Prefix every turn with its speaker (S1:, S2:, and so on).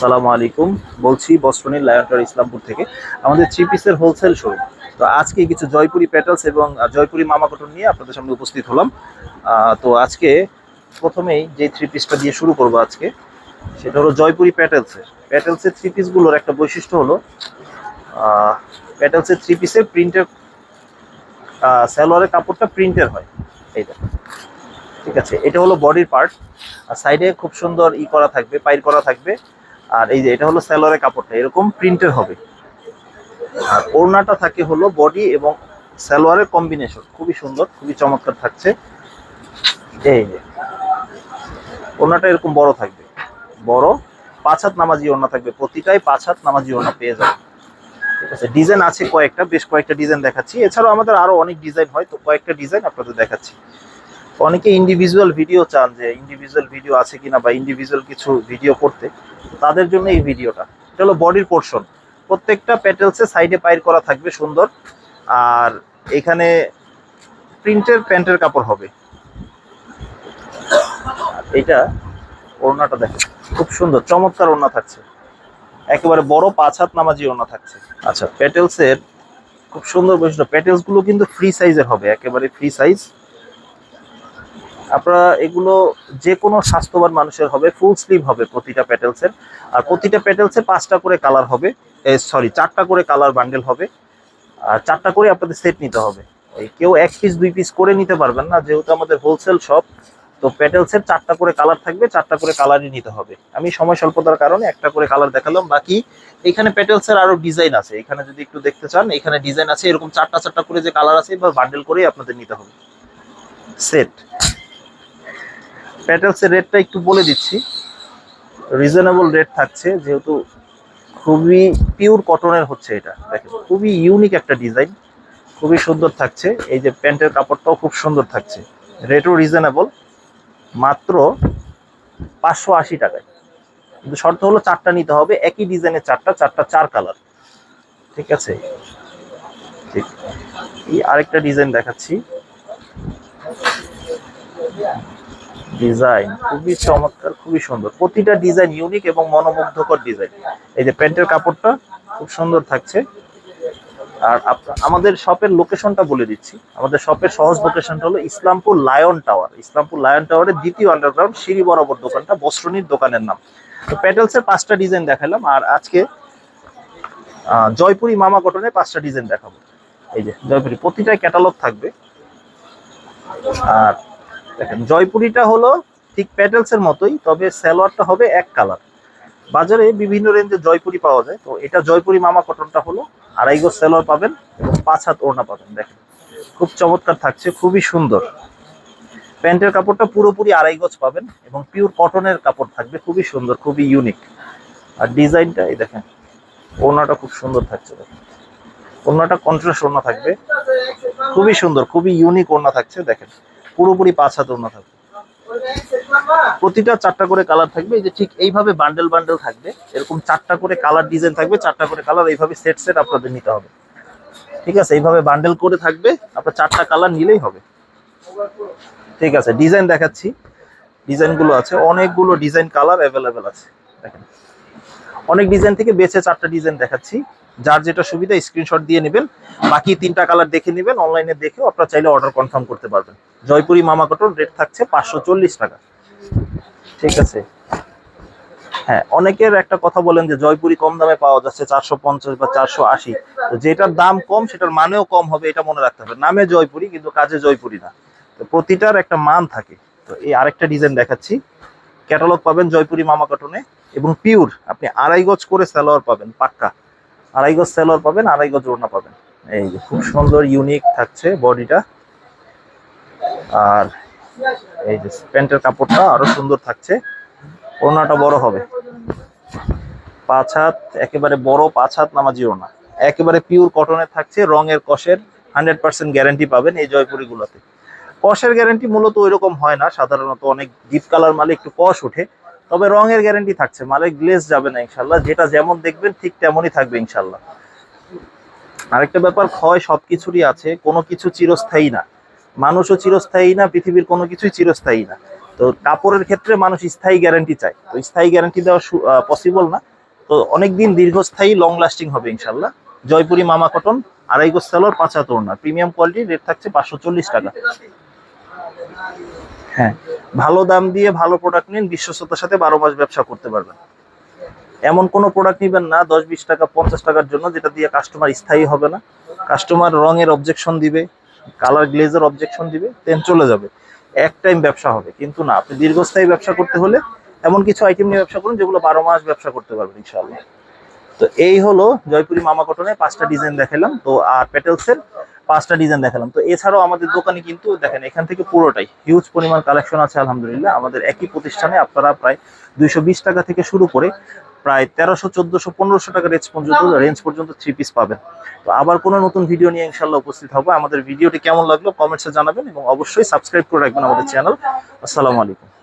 S1: আসসালামু আলাইকুম। বলছি বস্টনের লায়নটার ইসলামপুর থেকে। আমাদের থ্রি পিসের হোলসেল শোরুম তো আজকে কিছু জয়পুরি প্যাটেলস এবং জয়পুরি মামা কটন নিয়ে আপনাদের সামনে উপস্থিত হলাম। তো আজকে প্রথমেই যে থ্রি পিসটা দিয়ে শুরু করব আজকে, সেটা হলো জয়পুরি প্যাটেলসের প্যাটেলসের থ্রি পিসগুলোর একটা বৈশিষ্ট্য হলো প্যাটেলসের থ্রি পিসের প্রিন্টের সালোয়ারের কাপড়টা প্রিন্টের হয়। এইটা ঠিক আছে? এটা হলো বডির পার্ট আর সাইডে খুব সুন্দর ই করা থাকবে পাইর করা থাকবে। আর এই যে এটা হলো স্যালোয়ারের কাপড়টা, এরকম প্রিন্টের হবে। আর ওড়নাটা থাকে হলো বডি এবং সালোয়ারের কম্বিনেশন খুবই সুন্দর, খুবই চমৎকার থাকছে। এই যে, ওড়নাটা এরকম বড় থাকবে, বড় পাঁচ হাত নামাজি ওড়না থাকবে, প্রতিটাই পাঁচ হাত নামাজি ওড়না পেয়ে যাবে। ঠিক আছে ডিজাইন আছে কয়েকটা, বেশ কয়েকটা ডিজাইন দেখাচ্ছি। এছাড়াও আমাদের আরও অনেক ডিজাইন হয়, তো কয়েকটা ডিজাইন আপনাদের দেখাচ্ছি। অনেকে ইন্ডিভিজুয়াল ভিডিও চান যে ইন্ডিভিজুয়াল ভিডিও আছে কিনা বা ইন্ডিভিজুয়াল কিছু ভিডিও করতে, তাদের জন্য এই ভিডিওটা এটা হলো বডির পোর্শন প্রত্যেকটা প্যাটেলসে সাইডে পাইর করা থাকবে সুন্দর। আর এখানে প্রিন্টের প্যান্টের কাপড় হবে। এইটা ওড়নাটা দেখো, খুব সুন্দর, চমৎকার ওড়না থাকছে। একেবারে বড় পাঁচ হাত নামাজি ওড়না থাকছে। আচ্ছা প্যাটেলসের খুব সুন্দর বৈশিষ্ট্য প্যাটেলসগুলো কিন্তু ফ্রি সাইজের হবে, একেবারে ফ্রি সাইজ আপনারা এগুলো যে কোনো স্বাস্থ্যবান মানুষের হবে ফুল স্লিভ হবে প্রতিটা প্যাটেলসের আর প্রতিটা প্যাটেলসে পাঁচটা করে কালার হবে সরি চারটা করে কালার বান্ডেল হবে। আর চারটা করে আপনাদের সেট নিতে হবে। কেউ এক পিস দুই পিস করে নিতে পারবেন না, যেহেতু আমাদের হোলসেল শপ তো প্যাটেলসের চারটা করে কালার থাকবে, চারটা করে কালারই নিতে হবে। আমি সময় স্বল্পতার কারণে একটা করে কালার দেখালাম, বাকি এখানে প্যাটেলসের আরও ডিজাইন আছে। এখানে যদি একটু দেখতে চান, এখানে ডিজাইন আছে, এরকম চারটা চারটা করে যে কালার আছে বা বান্ডেল করেই আপনাদের নিতে হবে। সেট প্যাটেলসের রেটটা একটু বলে দিচ্ছি। রিজনেবল রেট থাকছে, যেহেতু খুবই পিওর কটনের হচ্ছে এটা। দেখেন, খুবই ইউনিক একটা ডিজাইন খুবই সুন্দর থাকছে। এই যে প্যান্টের কাপড়টাও খুব সুন্দর থাকছে। রেটও রিজনেবল মাত্র পাঁচশো আশি টাকায়। কিন্তু শর্ত হলো চারটা নিতে হবে, একই ডিজাইনের চারটা চারটা চার কালার ঠিক আছে? ঠিক। এই আরেকটা ডিজাইন দেখাচ্ছি। ডিজাইন খুবই চমৎকার, খুবই সুন্দর। প্রতিটা ডিজাইন ইউনিক এবং মনোমুগ্ধকর ডিজাইন। এই যে প্যান্টের কাপড়টা খুব সুন্দর থাকছে। আর আমাদের শপের লোকেশনটা বলে দিচ্ছি। আমাদের শপের সহজ লোকেশনটা হলো Islampur Lion Tower Islampur Lion টাওয়ারের দ্বিতীয় আন্ডারগ্রাউন্ড সিঁড়ি বরাবর দোকানটা বস্ত্রনীর দোকানের নাম। তো প্যাটেলসের পাঁচটা ডিজাইন দেখালাম। আর আজকে জয়পুরি মামা কটনের পাঁচটা ডিজাইন দেখাবো। এই যে জয়পুরি, প্রতিটাই ক্যাটালগ থাকবে। আর দেখেন, জয়পুরিটা হলো ঠিক প্যাটেলস এর মতোই, তবে সালোয়ারটা হবে এক কালার। বাজারে বিভিন্ন রেঞ্জে জয়পুরি পাওয়া যায়। তো এটা জয়পুরি মামা কটনটা হলো, আড়াই গজ সালোয়ার পাবেন এবং পাঁচ হাত ওড়না পাবেন, দেখেন। খুব চমৎকার থাকছে, খুবই সুন্দর। প্যান্টের কাপড়টা পুরোপুরি আড়াই গজ পাবেন এবং পিওর কটনের কাপড় থাকবে, খুবই সুন্দর, খুবই ইউনিক আর ডিজাইনটা এই দেখেন, ওড়নাটা খুব সুন্দর থাকছে, দেখেন। ওড়নাটা কন্ট্রাস্ট ওড়না থাকবে। খুবই সুন্দর, খুবই ইউনিক ওড়না থাকছে, দেখেন। পুরোপুরি পাঁচ হাত ওড়না থাকবে। প্রতিটা চারটা করে কালার থাকবে, এই যে ঠিক এইভাবে বান্ডেল বান্ডেল থাকবে, এরকম চারটা করে কালার ডিজাইন থাকবে, চারটা করে কালার এইভাবে সেট সেট আপনাদের নিতে হবে। ঠিক আছে, এইভাবে বান্ডেল করে থাকবে, আপনার চারটা কালার নিলেই হবে। ঠিক আছে ডিজাইন দেখাচ্ছি। ডিজাইনগুলো আছে, অনেকগুলো ডিজাইন কালার অ্যাভেলেবেল আছে। দেখেন। অনেক ডিজাইন থেকে বেছে চারটা ডিজাইন দেখাচ্ছি। যার যেটা সুবিধা স্ক্রিনশট দিয়ে নেবেন। বাকি তিনটা কালার দেখে নেবেন অনলাইনে দেখেও আপনারা চাইলে অর্ডার কনফার্ম করতে পারবেন। জয়পুরি মামা কটন রেট থাকছে পাঁচশো চল্লিশ টাকা। ঠিক আছে? হ্যাঁ অনেকের একটা কথা বলেন যে জয়পুরি কম দামে পাওয়া যাচ্ছে চারশো পঞ্চাশ বা চারশো আশি। তো যেটার দাম কম, সেটার মানেও কম হবে, এটা মনে রাখতে হবে। নামে জয়পুরি, কিন্তু কাজে জয়পুরি না। তো প্রতিটার একটা মান থাকে। তো এই আরেকটা ডিজাইন দেখাচ্ছি। ক্যাটালগ পাবেন জয়পুরি মামা কটনে এবং পিওর আপনি আড়াই গজ করে স্যালোয়ার পাবেন, পাক্কা। আড়াই গজ সালোয়ার পাবেন, আড়াই গজ ওড়না পাবেন। এই যে খুব সুন্দর ইউনিক থাকছে বডিটা। আর এই যে প্যান্টের কাপড়টা আরও সুন্দর থাকছে। ওড়নাটা বড় হবে। পাঁচ হাত, একেবারে বড় পাঁচ হাত নামাজি ওড়না। একেবারে পিওর কটনের থাকছে, রঙের কষের হান্ড্রেড পার্সেন্ট গ্যারান্টি পাবেন এই জয়পুরিগুলোতে। কষের গ্যারেন্টি মূলত ওইরকম হয় না। সাধারণত অনেক ডিপ কালার মালে একটু কষ ওঠে, তবে রঙের গ্যারেন্টি থাকছে। মালে গ্লেজ যাবে না ইনশাল্লাহ যেটা যেমন দেখবেন ঠিক তেমনই থাকবে ইনশাল্লাহ আরেকটা ব্যাপার, ক্ষয় সবকিছুরই আছে, কোনো কিছু চিরস্থায়ী না। মানুষও চিরস্থায়ী না, পৃথিবীর কোনো কিছুই চিরস্থায়ী না। তো কাপড়ের ক্ষেত্রে মানুষ স্থায়ী গ্যারান্টি চায়। তো স্থায়ী গ্যারান্টি দেওয়া পসিবল না। তো অনেকদিন দীর্ঘস্থায়ী লং লাস্টিং হবে ইনশাল্লাহ জয়পুরি মামা কটন আড়াই গোজ সেলোয়ার, পাঁচ হাত ওড়না। প্রিমিয়াম কোয়ালিটি রেট থাকছে পাঁচশো চল্লিশ টাকা। হ্যাঁ ভালো দাম দিয়ে ভালো প্রোডাক্ট নিন বিশ্বস্ততার সাথে বারো মাস ব্যবসা করতে পারবেন। এমন কোনো প্রোডাক্ট নিবেন না, দশ, বিশ টাকা, পঞ্চাশ টাকার জন্য, যেটা দিয়ে কাস্টমার স্থায়ী হবে না। কাস্টমার রঙের অবজেকশন দিবে কালার গ্লেজের অবজেকশন দিবে দেন চলে যাবে। এক টাইম ব্যবসা হবে। কিন্তু না, আপনি দীর্ঘস্থায়ী ব্যবসা করতে হলে এমন কিছু আইটেম নিয়ে ব্যবসা করুন, যেগুলো বারো মাস ব্যবসা করতে পারবেন, ইনশাআল্লাহ। তো এই হলো জয়পুরি মামা কটনের পাঁচটা ডিজাইন দেখালাম। তো আর পেটেলসের পাঁচটা ডিজাইন দেখালাম। তো এছাড়াও আমাদের দোকানে কিন্তু দেখেন এখান থেকে পুরোটাই হিউজ পরিমাণ কালেকশন আছে আলহামদুলিল্লাহ। আমাদের একই প্রতিষ্ঠানে আপনারা প্রায় দুইশো বিশ টাকা থেকে শুরু করে প্রায় তেরোশো চোদ্দশো পনেরোশো টাকা রেঞ্জ পর্যন্ত রেঞ্জ পর্যন্ত থ্রি পিস পাবেন। তো আবার কোনো নতুন ভিডিও নিয়ে ইনশাল্লাহ উপস্থিত হব। আমাদের ভিডিওটি কেমন লাগল কমেন্টসে জানাবেন এবং অবশ্যই সাবস্ক্রাইব করে রাখবেন আমাদের চ্যানেল আসসালামু আলাইকুম।